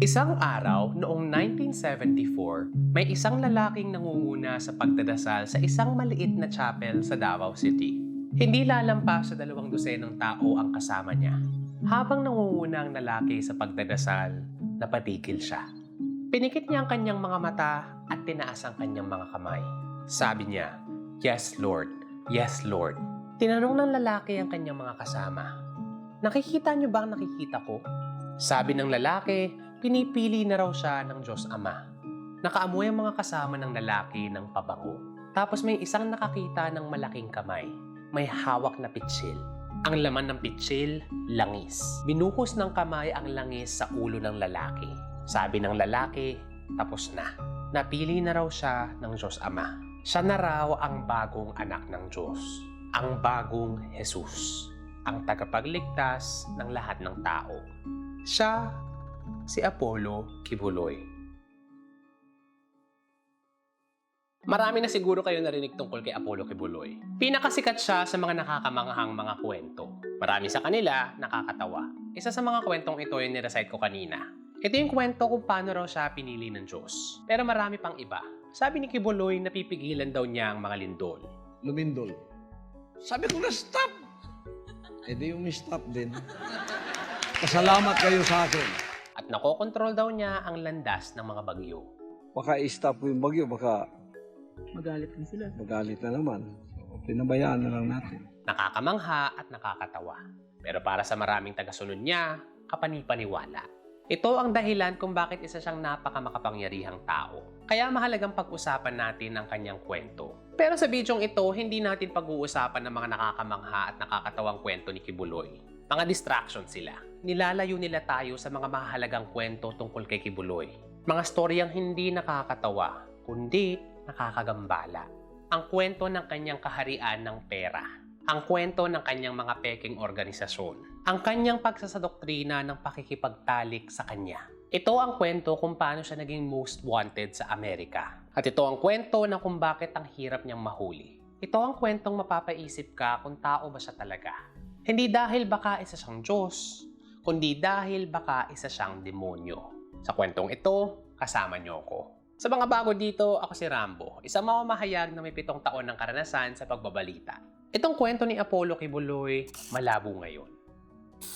Isang araw noong 1974, may isang lalaking nangunguna sa pagdadasal sa isang maliit na chapel sa Davao City. Hindi lalampas sa dalawang dosenang tao ang kasama niya. Habang nangunguna ang lalaki sa pagdadasal, napatigil siya. Pinikit niya ang kanyang mga mata at tinaas ang kanyang mga kamay. Sabi niya, Yes, Lord. Yes, Lord. Tinanong ng lalaki ang kanyang mga kasama, Nakikita niyo ba ang nakikita ko? Sabi ng lalaki, pinipili na raw siya ng Diyos Ama. Nakaamoy ang mga kasama ng lalaki ng pabango. Tapos may isang nakakita ng malaking kamay. May hawak na pitsil. Ang laman ng pitsil, langis. Binuhos ng kamay ang langis sa ulo ng lalaki. Sabi ng lalaki, tapos na. Napili na raw siya ng Diyos Ama. Siya na raw ang bagong anak ng Diyos. Ang bagong Jesus. Ang tagapagligtas ng lahat ng tao. Siya si Apollo Kibuloy. Marami na siguro kayo narinig tungkol kay Apollo Kibuloy. Pinakasikat siya sa mga nakakamanghang mga kwento. Marami sa kanila nakakatawa. Isa sa mga kwentong ito yung nirecite ko kanina. Ito yung kwento kung paano raw siya pinili ng Diyos. Pero marami pang iba. Sabi ni Kibuloy, napipigilan daw niya ang mga lindol. lumindol. Sabi ko na stop. Eh di yung stop din. Pasalamat kayo sa akin. Nakokontrol daw niya ang landas ng mga bagyo. Baka i-stop yung bagyo, baka Magalit din sila. magalit na naman. So, pinabayaan na lang natin. Nakakamangha at nakakatawa. Pero para sa maraming tagasunod niya, kapanipaniwala. Ito ang dahilan kung bakit isa siyang napakamakapangyarihang tao. Kaya mahalagang pag-usapan natin ang kanyang kwento. Pero sa bidyong ito, hindi natin pag-uusapan ng mga nakakamangha at nakakatawang kwento ni Kibuloy. Mga distraction sila. Nilalayo nila tayo sa mga mahalagang kwento tungkol kay Kibuloy. Mga storyang hindi nakakatawa, kundi nakakagambala. Ang kwento ng kanyang kaharian ng pera. Ang kwento ng kanyang mga peking organisasyon. Ang kanyang pagsasadoktrina ng pakikipagtalik sa kanya. Ito ang kwento kung paano siya naging most wanted sa Amerika. At ito ang kwento na kung bakit ang hirap niyang mahuli. Ito ang kwentong mapapaisip ka kung tao ba siya talaga. Hindi dahil baka isa siyang Diyos, kundi dahil baka isa siyang demonyo. Sa kwentong ito, kasama niyo ko. Sa mga bago dito, ako si Rambo, isang mamamahayag na may pitong taon ng karanasan sa pagbabalita. Itong kwento ni Apollo Kibuloy, malabo ngayon.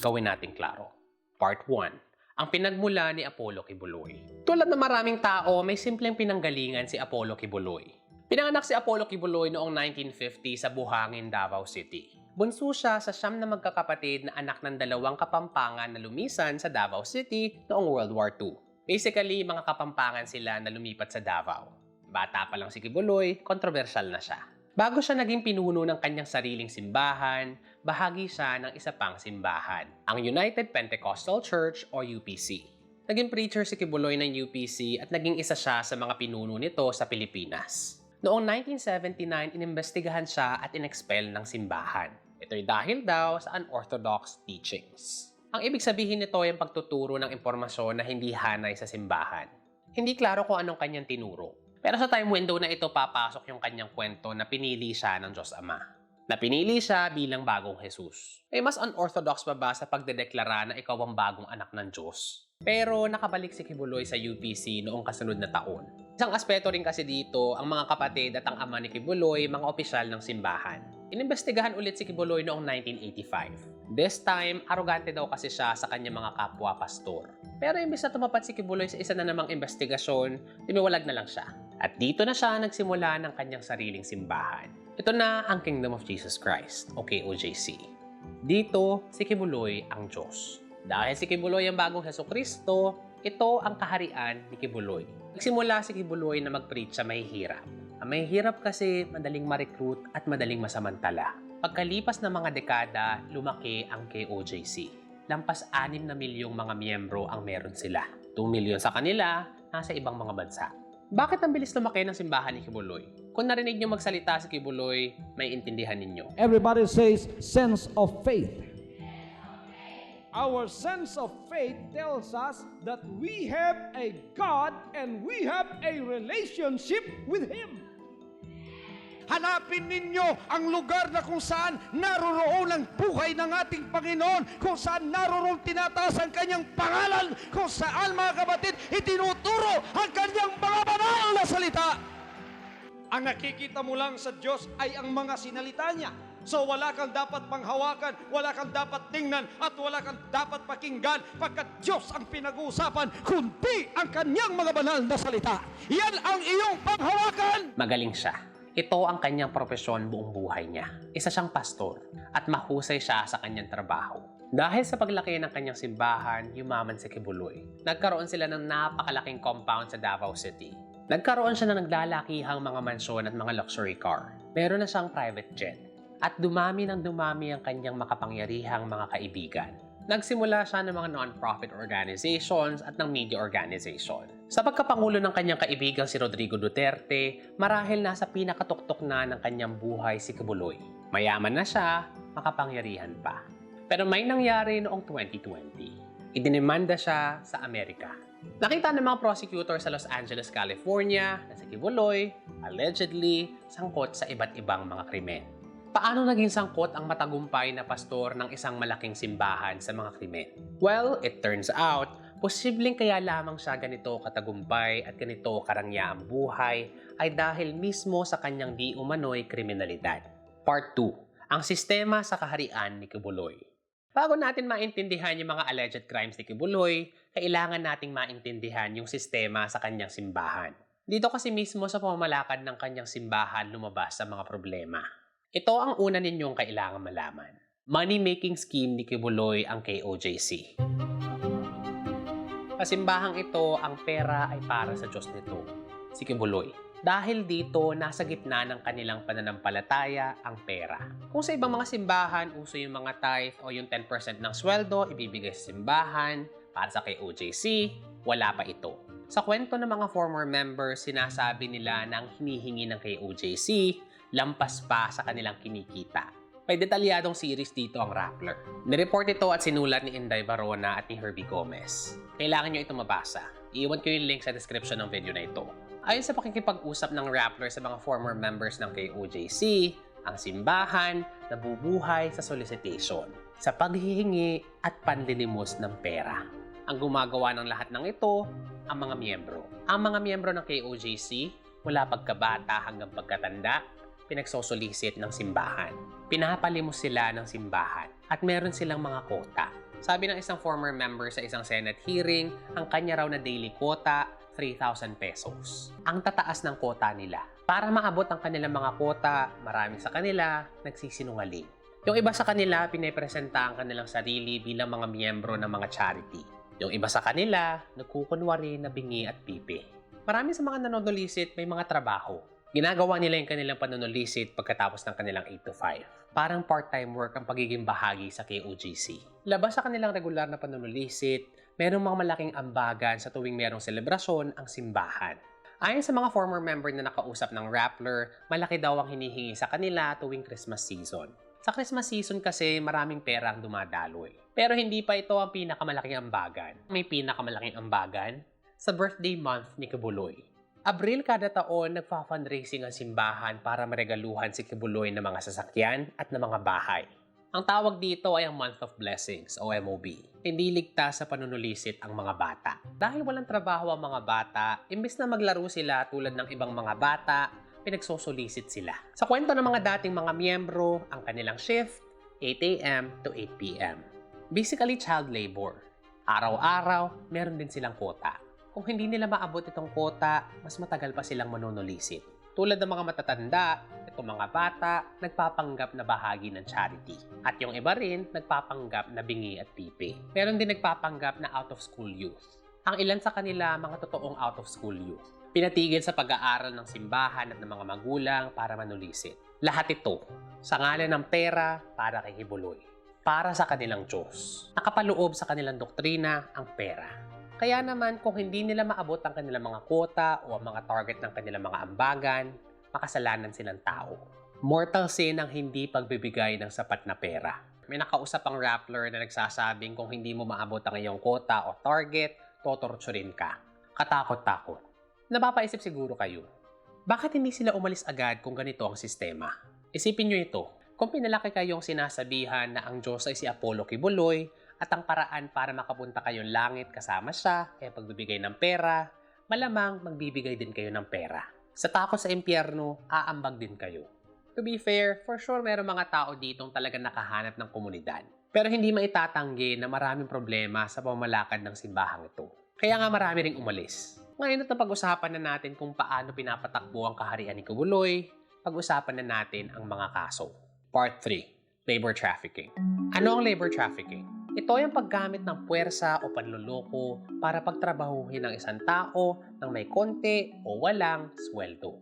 Gawin natin klaro. Part 1. Ang pinagmula ni Apollo Kibuloy. Tulad ng maraming tao, may simpleng pinanggalingan si Apollo Kibuloy. Pinanganak si Apollo Kibuloy noong 1950 sa Buhangin, Davao City. Bunso siya sa siyam na magkakapatid na anak ng dalawang kapampangan na lumisan sa Davao City noong World War II. Basically, mga kapampangan sila na lumipat sa Davao. Bata pa lang si Kibuloy, kontrobersyal na siya. Bago siya naging pinuno ng kanyang sariling simbahan, bahagi siya ng isa pang simbahan, ang United Pentecostal Church o UPC. Naging preacher si Kibuloy ng UPC at naging isa siya sa mga pinuno nito sa Pilipinas. Noong 1979, inimbestigahan siya at inexpel ng simbahan. Ito'y dahil daw sa unorthodox teachings. Ang ibig sabihin nito ay ang pagtuturo ng impormasyon na hindi hanay sa simbahan. Hindi klaro kung anong kanyang tinuro. Pero sa time window na ito papasok yung kanyang kwento na pinili siya ng Diyos Ama. Na pinili siya bilang bagong Jesus. Eh mas unorthodox pa ba sa pagdedeklara na ikaw ang bagong anak ng Diyos? Pero nakabalik si Kibuloy sa UPC noong kasunod na taon. Isang aspeto rin kasi dito, ang mga kapatid at ang ama ni Kibuloy, mga opisyal ng simbahan. Inimbestigahan ulit si Kibuloy noong 1985. This time, arogante daw kasi siya sa kanyang mga kapwa pastor. Pero imbis na tumapat si Kibuloy sa isa na namang investigasyon, timiwalag na lang siya. At dito na siya nagsimula ng kanyang sariling simbahan. Ito na ang Kingdom of Jesus Christ, o KOJC. Dito, si Kibuloy ang Diyos. Dahil si Kibuloy ang bagong Heso Kristo, ito ang kaharian ni Kibuloy. Nagsimula si Kibuloy na mag-preach sa mahihirap. Ang mahihirap kasi madaling ma-recruit at madaling masamantala. Pagkalipas ng mga dekada, lumaki ang KOJC. Lampas 6 na milyong mga miyembro ang meron sila. 2 milyon sa kanila, nasa ibang mga bansa. Bakit ang bilis lumaki ng simbahan ni Kibuloy? Kung narinig niyo magsalita si Kibuloy, may intindihan ninyo. Everybody says sense of faith. Our sense of faith tells us that we have a God and we have a relationship with Him. Hanapin ninyo ang lugar na kung saan naroroon ang buhay ng ating Panginoon, kung saan naroroon tinataas ang kanyang pangalan, kung saan mga kapatid, itinuturo ang kanyang mga banal na salita. Ang nakikita mo lang sa Diyos ay ang mga sinalita niya. So wala kang dapat panghawakan, wala kang dapat tingnan, at wala kang dapat pakinggan pagkat Diyos ang pinag-uusapan, kundi ang kanyang mga banal na salita. Yan ang iyong panghawakan! Magaling siya. Ito ang kanyang propesyon buong buhay niya. Isa siyang pastor at mahusay siya sa kanyang trabaho. Dahil sa paglaki ng kanyang simbahan, yumaman si Kibuloy. Nagkaroon sila ng napakalaking compound sa Davao City. Nagkaroon siya ng naglalakihang mga mansyon at mga luxury car. Meron na siyang private jet. At dumami ng dumami ang kanyang makapangyarihang mga kaibigan. Nagsimula siya ng mga non-profit organizations at ng media organization. Sa pagkapangulo ng kanyang kaibigang si Rodrigo Duterte, marahil nasa pinakatuktok na ng kanyang buhay si Kibuloy. Mayaman na siya, makapangyarihan pa. Pero may nangyari noong 2020. Idinimanda siya sa Amerika. Nakita ng mga prosecutor sa Los Angeles, California na si Kibuloy allegedly sangkot sa iba't ibang mga krimen. Paano naging sangkot ang matagumpay na pastor ng isang malaking simbahan sa mga krimen? Well, it turns out, posibleng kaya lamang siya ganito katagumpay at ganito karangya ang buhay ay dahil mismo sa kanyang di umano'y kriminalidad. Part 2. Ang sistema sa kaharian ni Kibuloy. Bago natin maintindihan yung mga alleged crimes ni Kibuloy, kailangan nating maintindihan yung sistema sa kanyang simbahan. Dito kasi mismo sa pamamalakad ng kanyang simbahan lumabas sa mga problema. Ito ang una ninyong kailangan malaman. Money-making scheme ni Kibuloy ang KOJC. Sa simbahang ito, ang pera ay para sa Diyos nito, si Kibuloy. Dahil dito, nasa gitna ng kanilang pananampalataya ang pera. Kung sa ibang mga simbahan, uso yung mga tithe o yung 10% ng sweldo ibibigay sa simbahan para sa KOJC, wala pa ito. Sa kwento ng mga former members, sinasabi nila na ang hinihingi ng KOJC lampas pa sa kanilang kinikita. May detalyadong series dito ang Rappler. Nireport ito at sinulat ni Inday Barona at ni Herbie Gomez. Kailangan nyo ito mabasa. Iiwan ko yung link sa description ng video na ito. Ayon sa pakikipag-usap ng Rappler sa mga former members ng KOJC, ang simbahan nabubuhay sa solicitation, sa paghihingi at panlilimos ng pera. Ang gumagawa ng lahat ng ito, ang mga miyembro. Ang mga miyembro ng KOJC, mula pagkabata hanggang pagkatanda, pinagsosolicit ng simbahan. Pinapalimos sila ng simbahan at meron silang mga kota. Sabi ng isang former member sa isang Senate hearing, ang kanya raw na daily quota, 3,000 pesos. Ang tataas ng kota nila. Para maabot ang kanilang mga kota, marami sa kanila nagsisinungaling. Yung iba sa kanila, pinepresenta ang kanilang sarili bilang mga miyembro ng mga charity. Yung iba sa kanila, nagkukunwari na bingi at pipi. Marami sa mga nanonulisit may mga trabaho. Ginagawa nila yung kanilang panunulisit pagkatapos ng kanilang 8 to 5. Parang part-time work ang pagiging bahagi sa KOGC. Labas sa kanilang regular na panunulisit, merong mga malaking ambagan sa tuwing merong selebrasyon ang simbahan. Ayon sa mga former member na nakausap ng Rappler, malaki daw ang hinihingi sa kanila tuwing Christmas season. Sa Christmas season kasi maraming pera ang dumadaloy. Pero hindi pa ito ang pinakamalaking ambagan. May pinakamalaking ambagan sa birthday month ni Kibuloy. Abril kada taon, nagfa-fundraising ang simbahan para maregaluhan si Kibuloy ng mga sasakyan at ng mga bahay. Ang tawag dito ay ang Month of Blessings o MOB. Hindi ligtas sa panunulisit ang mga bata. Dahil walang trabaho ang mga bata, imbes na maglaro sila tulad ng ibang mga bata, pinagsosolicit sila. Sa kwento ng mga dating mga miyembro, ang kanilang shift, 8 a.m. to 8 p.m. Basically child labor. Araw-araw, meron din silang kota. Kung hindi nila maabot itong kota, mas matagal pa silang manunulisit. Tulad ng mga matatanda, itong mga bata, nagpapanggap na bahagi ng charity. At yung iba rin, nagpapanggap na bingi at pipi. Meron din nagpapanggap na out-of-school youth. Ang ilan sa kanila, mga totoong out-of-school youth. Pinatigil sa pag-aaral ng simbahan at ng mga magulang para manulisit. Lahat ito, sa ngalan ng pera para kay Hibuloy. Para sa kanilang Diyos. Nakapaloob sa kanilang doktrina ang pera. Kaya naman kung hindi nila maabot ang kanilang mga quota o ang mga target ng kanilang mga ambagan, makasalanan silang tao. Mortal sin ang hindi pagbibigay ng sapat na pera. May nakausap ang Rappler na nagsasabing kung hindi mo maabot ang iyong quota o target, totorturin ka. Katakot-takot. Napapaisip siguro kayo, Bakit hindi sila umalis agad kung ganito ang sistema? Isipin nyo ito. Kung pinalaki kayong sinasabihan na ang Diyos ay si Apollo Kibuloy at ang paraan para makapunta kayong langit kasama siya ay pagbibigay ng pera, malamang magbibigay din kayo ng pera. Sa takot sa impyerno, aambag din kayo. To be fair, for sure meron mga tao ditong talaga nakahanap ng komunidad. Pero hindi maitatanggi na maraming problema sa pamamalakad ng simbahang ito. Kaya nga marami ring umalis. Ngayon at pag-usapan na natin kung paano pinapatakbo ang kaharian ni Kubuloy, pag-usapan na natin ang mga kaso. Part 3. Labor Trafficking. Ano ang labor trafficking? Ito ay ang paggamit ng puwersa o panluloko para pagtrabahuhin ng isang tao ng may konti o walang sweldo.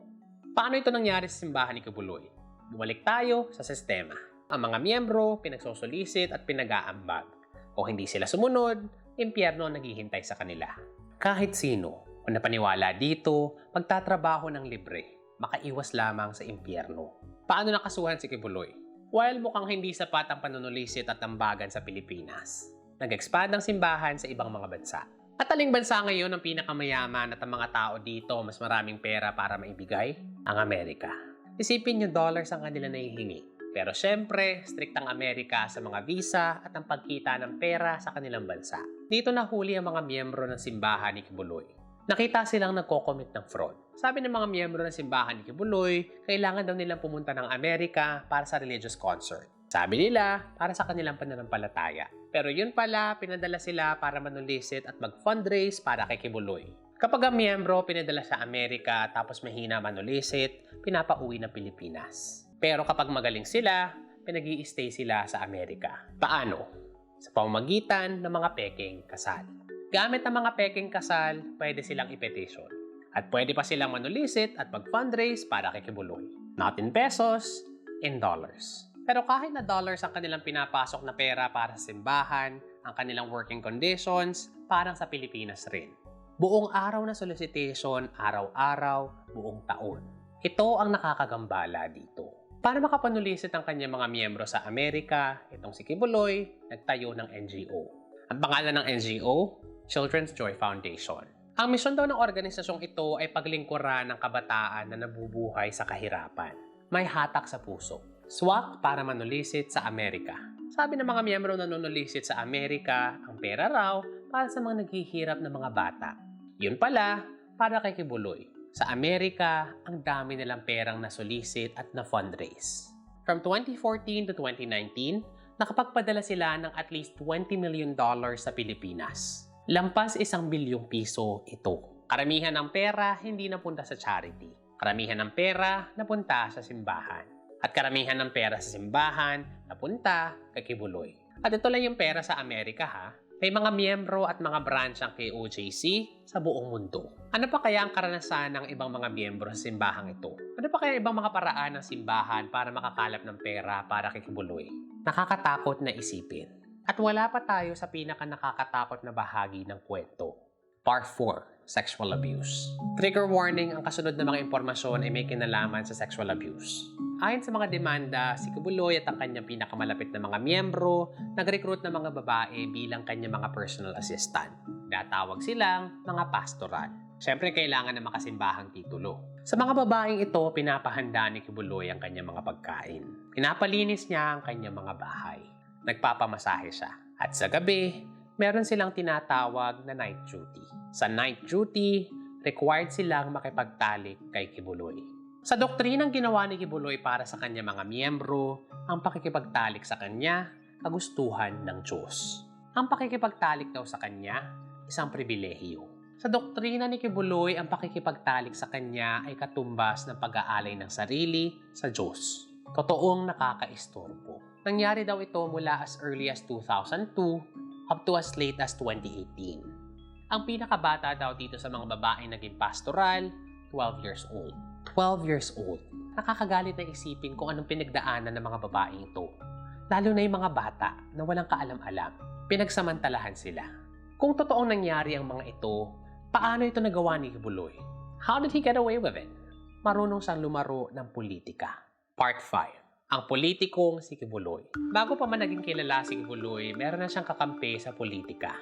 Paano ito nangyari sa simbahan ni Kubuloy? Bumalik tayo sa sistema. Ang mga miyembro pinagsosolicit at pinag-aambag. Kung hindi sila sumunod, impyerno ang naghihintay sa kanila. Kahit sino, kung napaniwala dito, magtatrabaho ng libre, makaiwas lamang sa impyerno. Paano nakasuhan si Kibuloy? While mukhang hindi sapat ang panunulisit at ambagan sa Pilipinas, nag-expand ang simbahan sa ibang mga bansa. At aling bansa ngayon ang pinakamayaman at ang mga tao dito mas maraming pera para maibigay? Ang Amerika. Isipin nyo dollars ang kanila nahihingi. Pero syempre, strict ang Amerika sa mga visa at ang pagkita ng pera sa kanilang bansa. Dito nahuli ang mga miyembro ng simbahan ni Kibuloy. Nakita silang nagko-commit ng fraud. Sabi ng mga miyembro ng simbahan ni Kibuloy, kailangan daw nilang pumunta ng Amerika para sa religious concert. Sabi nila, para sa kanilang pananampalataya. Pero yun pala, pinadala sila para manulisit at mag-fundraise para kay Kibuloy. Kapag ang miyembro pinadala sa Amerika tapos mahina manulisit, pinapauwi ng Pilipinas. Pero kapag magaling sila, pinag stay sila sa Amerika. Paano? Sa pamamagitan ng mga peking kasal. Gamit ang mga peking kasal, pwede silang ipetition. At pwede pa silang manulisit at mag-fundraise para kay Kibuloy. Not in pesos, in dollars. Pero kahit na dollars ang kanilang pinapasok na pera para sa simbahan, ang kanilang working conditions, parang sa Pilipinas rin. Buong araw na solicitation, araw-araw, buong taon. Ito ang nakakagambala dito. Para makapanulisit ang kanyang mga miyembro sa Amerika, itong si Kibuloy, nagtayo ng NGO. Ang pangalan ng NGO, Children's Joy Foundation. Ang misyon daw ng organisasyong ito ay paglingkuran ng kabataan na nabubuhay sa kahirapan. May hatak sa puso. Swak para manulisit sa Amerika. Sabi ng mga miyembro na nanulisit sa Amerika, ang pera raw para sa mga naghihirap na mga bata. Yun pala, para kay Kibuloy. Sa Amerika, ang dami nilang perang na-solicit at na-fundraise. From 2014 to 2019, nakapagpadala sila ng at least 20 million dollars sa Pilipinas. Lampas isang bilyong piso ito. Karamihan ng pera hindi napunta sa charity. Karamihan ng pera napunta sa simbahan. At karamihan ng pera sa simbahan napunta kay Kibuloy. At ito lang yung pera sa Amerika ha. May mga miyembro at mga branch ang KOJC sa buong mundo. Ano pa kaya ang karanasan ng ibang mga miyembro sa simbahang ito? Ano pa kaya ibang mga paraan ng simbahan para makakalap ng pera para kay Kibuloy? Nakakatakot na isipin. At wala pa tayo sa pinaka nakakatakot na bahagi ng kwento. Part 4. Sexual Abuse. Trigger warning, ang kasunod na mga impormasyon ay may kinalaman sa sexual abuse. Ayon sa mga demanda, si Kubuloy at ang kanyang pinakamalapit na mga miyembro nag-recruit ng mga babae bilang kanyang mga personal assistant. Natawag silang mga pastoral. Siyempre, kailangan ng makasimbahang titulo. Sa mga babaeng ito, pinapahanda ni Kibuloy ang kanyang mga pagkain. Pinapalinis niya ang kanyang mga bahay. Nagpapamasahe siya. At sa gabi, meron silang tinatawag na night duty. Sa night duty, required silang makipagtalik kay Kibuloy. Sa doktrinang ginawa ni Kibuloy para sa kanya mga miyembro, ang pakikipagtalik sa kanya, kagustuhan ng Diyos. Ang pakikipagtalik daw sa kanya, isang pribilehiyo. Sa doktrina ni Kibuloy, ang pakikipagtalik sa kanya ay katumbas ng pag-aalay ng sarili sa Diyos. Totoong nakakaistorbo. Nangyari daw ito mula as early as 2002 up to as late as 2018. Ang pinakabata daw dito sa mga babaeng naging pastoral, 12 years old. 12 years old. Nakakagalit na isipin kung anong pinagdaanan ng mga babaeng ito. Lalo na yung mga bata na walang kaalam-alam. Pinagsamantalahan sila. Kung totoong nangyari ang mga ito, paano ito nagawa ni Kibuloy? How did he get away with it? Marunong siyang lumaro ng politika. Part 5. Ang politikong si Kibuloy. Bago pa man naging kilala si Kibuloy, meron na siyang kakampi sa politika.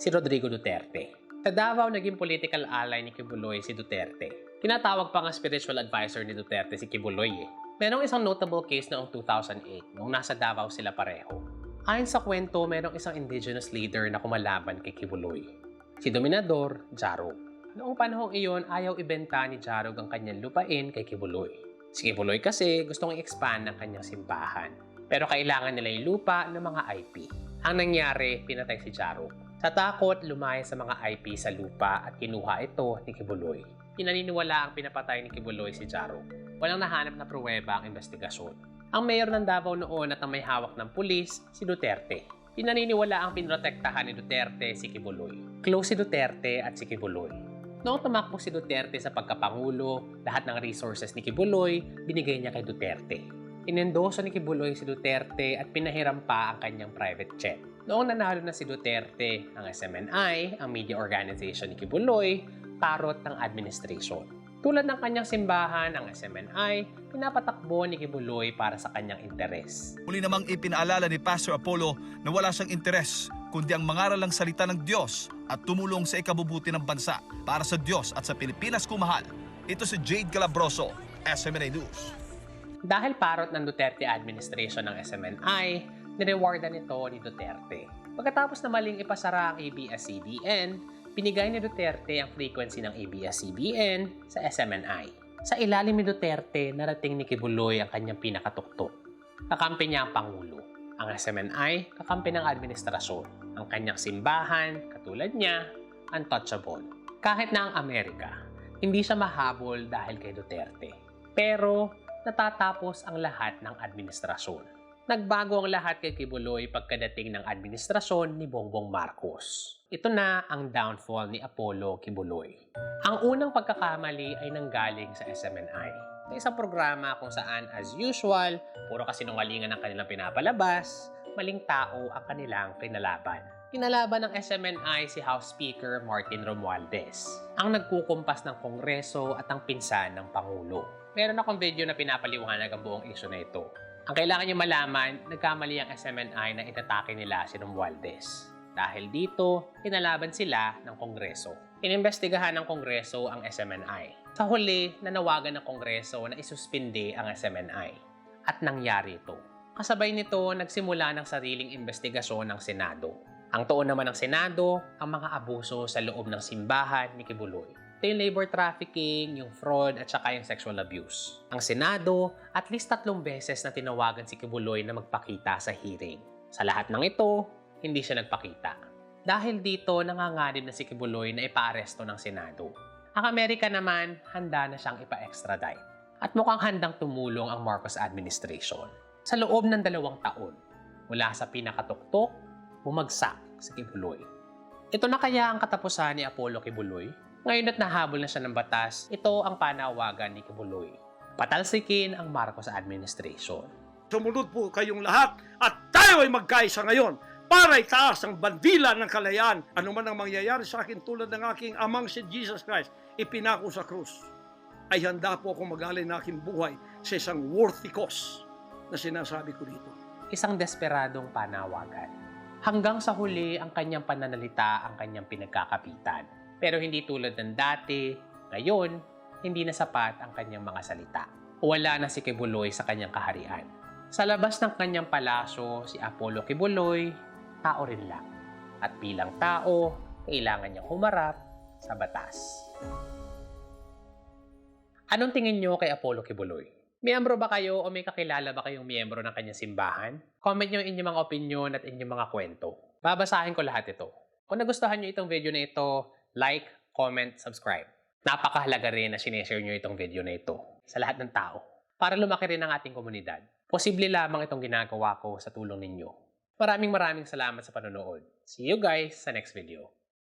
Si Rodrigo Duterte. Sa Davao, naging political ally ni Kibuloy si Duterte. Tinatawag pa nga spiritual advisor ni Duterte si Kibuloy eh. Merong isang notable case noong 2008 nung nasa Davao sila pareho. Ayon sa kwento, merong isang indigenous leader na kumalaban kay Kibuloy. Si Dominador Jarog. Noong panahong iyon, ayaw ibenta ni Jarog ang kanyang lupain kay Kibuloy. Si Kibuloy kasi gustong i-expand ang kanyang simbahan. Pero kailangan nila yung lupa ng mga IP. Ang nangyari, pinatay si Jarog. Sa takot, lumaya sa mga IP sa lupa at kinuha ito ni Kibuloy. Pinaniniwala ang pinapatay ni Kibuloy si Jarog. Walang nahanap na pruweba ang investigasyon. Ang mayor ng Davao noon at ang may hawak ng pulis, si Duterte. Pinaniniwala ang pinrotektahan ni Duterte si Kibuloy. Close si Duterte at si Kibuloy. Noong tumakbo si Duterte sa pagkapangulo, lahat ng resources ni Kibuloy binigay niya kay Duterte. Inendoso ni Kibuloy si Duterte at pinahiram pa ang kanyang private jet. Noong nanalo na si Duterte, ang SMNI, ang media organization ni Kibuloy, parot ng administration. Tulad ng kanyang simbahan, ang SMNI, pinapatakbo ni Kibuloy para sa kanyang interes. Muli namang ipinaalala ni Pastor Apollo na wala siyang interes kundi ang mangaral ng salita ng Diyos at tumulong sa ikabubuti ng bansa para sa Diyos at sa Pilipinas kumahal. Ito si Jade Calabroso, SMNA News. Dahil parot ng Duterte administration ng SMNI, nirewardan ito ni Duterte. Pagkatapos na maling ipasara ang ABS-CBN, binigay ni Duterte ang frequency ng ABS-CBN sa SMNI. Sa ilalim ni Duterte, narating ni Kibuloy ang kanyang pinakatuktok. Kakampi niya ang Pangulo. Ang SMNI, kakampi ng administrasyon. Ang kanyang simbahan, katulad niya, untouchable. Kahit na ang Amerika, hindi siya mahabol dahil kay Duterte. Pero natatapos ang lahat ng administrasyon. Nagbago ang lahat kay Kibuloy pagkadating ng administrasyon ni Bongbong Marcos. Ito na ang downfall ni Apollo Kibuloy. Ang unang pagkakamali ay nanggaling sa SMNI. Sa isang programa kung saan as usual, puro kasinungalingan ang kanilang pinapalabas, maling tao ang kanilang kinalaban. Kinalaban ng SMNI si House Speaker Martin Romualdez, ang nagkukumpas ng Kongreso at ang pinsan ng Pangulo. Meron akong video na pinapaliwanag ang buong issue na ito. Ang kailangan nyo malaman, nagkamali ang SMNI na itatake nila si Romualdez. Dahil dito, kinalaban sila ng Kongreso. Inimbestigahan ng Kongreso ang SMNI. Sa huli, nanawagan ng Kongreso na isuspindi ang SMNI. At nangyari ito. Kasabay nito, nagsimula ng sariling investigasyon ng Senado. Ang tuon naman ng Senado, ang mga abuso sa loob ng simbahan ni Kibuloy. Ito yung labor trafficking, yung fraud, at saka yung sexual abuse. Ang Senado, at least tatlong beses na tinawagan si Kibuloy na magpakita sa hearing. Sa lahat ng ito, hindi siya nagpakita. Dahil dito, nanganganib na si Kibuloy na ipaaresto ng Senado. Ang Amerika naman, handa na siyang ipa-extradite. At mukhang handang tumulong ang Marcos administration. Sa loob ng dalawang taon, mula sa pinakatuktok, bumagsak si Kibuloy. Ito na kaya ang katapusan ni Apollo Kibuloy? Ngayon at nahabol na siya ng batas, ito ang panawagan ni Kibuloy. Patalsikin ang Marcos administration. Sumunod po kayong lahat at tayo ay magkaisa ngayon para itaas ang bandila ng kalayaan. Ano man ang mangyayari sa akin tulad ng aking amang si Jesus Christ, ipinako sa krus, ay handa po akong magalay ng aking buhay sa isang worthy cause na sinasabi ko dito. Isang desperadong panawagan. Hanggang sa huli, ang kanyang pananalita ang kanyang pinagkakapitan. Pero hindi tulad ng dati, ngayon, hindi na sapat ang kanyang mga salita. Wala na si Kibuloy sa kanyang kaharian. Sa labas ng kanyang palasyo, si Apollo Kibuloy, tao rin lang. At bilang tao, kailangan niyang humarap sa batas. Anong tingin niyo kay Apollo Kibuloy? Miyembro ba kayo o may kakilala ba kayong miyembro ng kanyang simbahan? Comment niyo inyong mga opinion at inyong mga kwento. Babasahin ko lahat ito. Kung nagustuhan niyo itong video na ito, like, comment, subscribe. Napakahalaga rin na sineshare nyo itong video na ito sa lahat ng tao para lumaki rin ang ating komunidad. Posible lamang itong ginagawa ko sa tulong ninyo. Maraming maraming salamat sa panonood. See you guys sa next video.